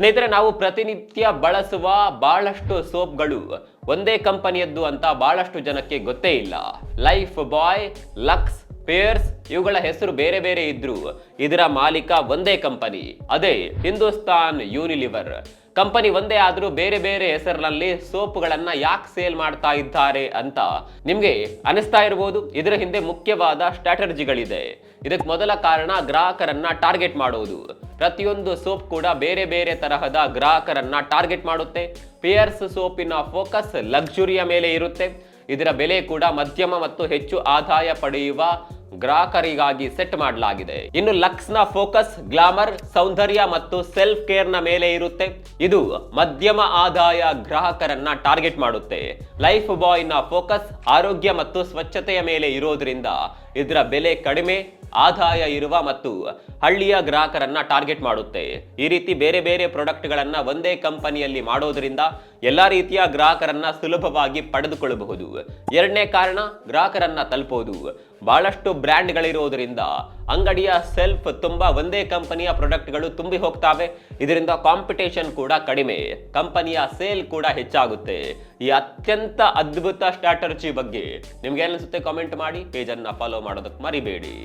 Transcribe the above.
ಸ್ನೇಹಿತರೆ, ನಾವು ಪ್ರತಿನಿತ್ಯ ಬಳಸುವ ಬಹಳಷ್ಟು ಸೋಪ್ಗಳು ಒಂದೇ ಕಂಪನಿಯದ್ದು ಅಂತ ಬಹಳಷ್ಟು ಜನಕ್ಕೆ ಗೊತ್ತೇ ಇಲ್ಲ. ಲೈಫ್ ಬಾಯ್, ಲಕ್ಸ್, ಪೇರ್ಸ್ ಇವುಗಳ ಹೆಸರು ಬೇರೆ ಬೇರೆ ಇದ್ರು. ಇದರ ಮಾಲೀಕ ಒಂದೇ ಕಂಪನಿ. ಅದೇ ಹಿಂದೂಸ್ತಾನ್ ಯೂನಿಲಿವರ್. ಕಂಪನಿ ಒಂದೇ ಆದರೂ ಬೇರೆ ಬೇರೆ ಹೆಸರಿನಲ್ಲಿ ಸೋಪ್ಗಳನ್ನ ಯಾಕೆ ಸೇಲ್ ಮಾಡ್ತಾ ಇದ್ದಾರೆ ಅಂತ ನಿಮ್ಗೆ ಅನಿಸ್ತಾ ಇರಬಹುದು ಇದರ ಹಿಂದೆ ಮುಖ್ಯವಾದ ಸ್ಟ್ರಾಟರ್ಜಿಗಳಿದೆ ಇದಕ್ಕೆ ಮೊದಲ ಕಾರಣ ಗ್ರಾಹಕರನ್ನ ಟಾರ್ಗೆಟ್ ಮಾಡೋದು. ಪ್ರತಿಯೊಂದು ಸೋಪ್ ಕೂಡ ಬೇರೆ ಬೇರೆ ತರಹದ ಗ್ರಾಹಕರನ್ನ ಟಾರ್ಗೆಟ್ ಮಾಡುತ್ತೆ. ಪಿಯರ್ಸ್ ಸೋಪಿನ ಫೋಕಸ್ ಲಕ್ಸುರಿಯ ಮೇಲೆ ಇರುತ್ತೆ. ಇದರ ಬೆಲೆ ಕೂಡ ಮಧ್ಯಮ ಮತ್ತು ಹೆಚ್ಚು ಆದಾಯ ಪಡೆಯುವ ಗ್ರಾಹಕರಿಗಾಗಿ ಸೆಟ್ ಮಾಡಲಾಗಿದೆ. ಇನ್ನು ಲಕ್ಸ್ನ ಫೋಕಸ್, ಗ್ಲಾಮರ್, ಸೌಂದರ್ಯ ಮತ್ತು ಸೆಲ್ಫ್ ಕೇರ್ನ ಮೇಲೆ ಇರುತ್ತೆ. ಇದು ಮಧ್ಯಮ ಆದಾಯ ಗ್ರಾಹಕರನ್ನ ಟಾರ್ಗೆಟ್ ಮಾಡುತ್ತೆ. ಲೈಫ್ ಬಾಯ್ನ ಫೋಕಸ್ ಆರೋಗ್ಯ ಮತ್ತು ಸ್ವಚ್ಛತೆಯ ಮೇಲೆ ಇರೋದ್ರಿಂದ ಇದರ ಬೆಲೆ ಕಡಿಮೆ, ಆದಾಯ ಇರುವ ಮತ್ತು ಹಳ್ಳಿಯ ಗ್ರಾಹಕರನ್ನ ಟಾರ್ಗೆಟ್ ಮಾಡುತ್ತೆ. ಈ ರೀತಿ ಬೇರೆ ಬೇರೆ ಪ್ರಾಡಕ್ಟ್ಗಳನ್ನ ಒಂದೇ ಕಂಪನಿಯಲ್ಲಿ ಮಾಡೋದ್ರಿಂದ ಎಲ್ಲಾ ರೀತಿಯ ಗ್ರಾಹಕರನ್ನ ಸುಲಭವಾಗಿ ಪಡೆದುಕೊಳ್ಳಬಹುದು. ಎರಡನೇ ಕಾರಣ, ಗ್ರಾಹಕರನ್ನ ತಲುಪೋದು. ಬಹಳಷ್ಟು ಬ್ರ್ಯಾಂಡ್ಗಳಿರೋದ್ರಿಂದ ಅಂಗಡಿಯ ಸೆಲ್ಫ್ ತುಂಬ ಒಂದೇ ಕಂಪನಿಯ ಪ್ರಾಡಕ್ಟ್ಗಳು ತುಂಬಿ ಹೋಗ್ತಾವೆ. ಇದರಿಂದ ಕಾಂಪಿಟೇಷನ್ ಕೂಡ ಕಡಿಮೆ, ಕಂಪನಿಯ ಸೇಲ್ ಕೂಡ ಹೆಚ್ಚಾಗುತ್ತೆ. ಈ ಅತ್ಯಂತ ಅದ್ಭುತ ಸ್ಟ್ರಾಟರ್ಜಿ ಬಗ್ಗೆ ನಿಮ್ಗೆ ಏನಿಸುತ್ತೆ ಕಾಮೆಂಟ್ ಮಾಡಿ, ಪೇಜನ್ನು ಫಾಲೋ ಮಾಡೋದಕ್ಕೆ ಮರಿಬೇಡಿ.